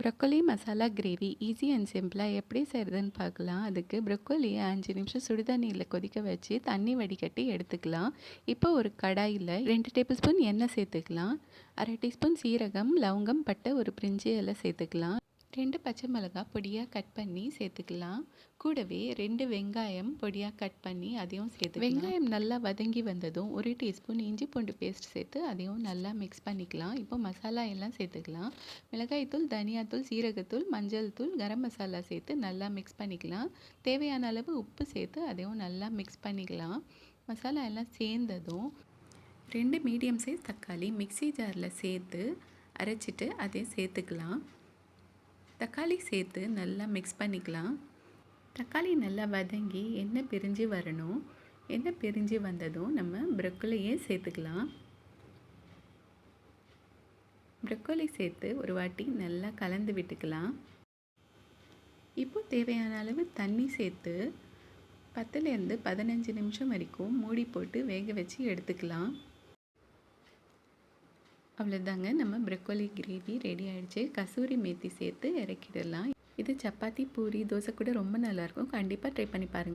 Broccoli masala gravy easy and சிம்பிளாக எப்படி செய்கிறதுன்னு பார்க்கலாம். அதுக்கு ப்ரொக்கோலியை அஞ்சு நிமிஷம் சுடுதண்ணியில் கொதிக்க வச்சு தண்ணி வடிகட்டி எடுத்துக்கலாம். இப்போ ஒரு கடாயில் ரெண்டு டேபிள் ஸ்பூன் எண்ணெய் சேர்த்துக்கலாம். அரை டீஸ்பூன் சீரகம் லவங்கம் பட்டை ஒரு பிரிஞ்சி எல்லாம் சேர்த்துக்கலாம். ரெண்டு பச்சை மிளகாய் பொடியாக கட் பண்ணி சேர்த்துக்கலாம். கூடவே ரெண்டு வெங்காயம் பொடியாக கட் பண்ணி அதையும் சேர்த்து வெங்காயம் நல்லா வதங்கி வந்ததும் ஒரு டீஸ்பூன் இஞ்சி பூண்டு பேஸ்ட் சேர்த்து அதையும் நல்லா மிக்ஸ் பண்ணிக்கலாம். இப்போ மசாலா எல்லாம் சேர்த்துக்கலாம். மிளகாய்த்தூள் தனியாத்தூள் சீரகத்தூள் மஞ்சள் தூள் கரம் மசாலா சேர்த்து நல்லா மிக்ஸ் பண்ணிக்கலாம். தேவையான அளவு உப்பு சேர்த்து அதையும் நல்லா மிக்ஸ் பண்ணிக்கலாம். மசாலா எல்லாம் சேர்ந்ததும் ரெண்டு மீடியம் சைஸ் தக்காளி மிக்ஸி ஜாரில் சேர்த்து அரைச்சிட்டு அதையும் சேர்த்துக்கலாம். தக்காளி சேர்த்து நல்லா மிக்ஸ் பண்ணிக்கலாம். தக்காளி நல்லா வதங்கி எண்ணெய் பிரிஞ்சு வரணும். எண்ணெய் பிரிஞ்சு வந்ததும் நம்ம ப்ரொக்கோலியே சேர்த்துக்கலாம். ப்ரொக்கோலி சேர்த்து ஒரு வாட்டி நல்லா கலந்து விட்டுக்கலாம். இப்போ தேவையான அளவு தண்ணி சேர்த்து பத்துலேருந்து பதினஞ்சு நிமிஷம் வரைக்கும் மூடி போட்டு வேக வச்சு எடுத்துக்கலாம். அவ்வளோதாங்க நம்ம ப்ரொக்கோலி கிரேவி ரெடி ஆகிடுச்சு கசூரி மேத்தி சேர்த்து இறக்கிடலாம். இது சப்பாத்தி பூரி தோசை கூட ரொம்ப நல்லாயிருக்கும் கண்டிப்பாக ட்ரை பண்ணி பாருங்கள்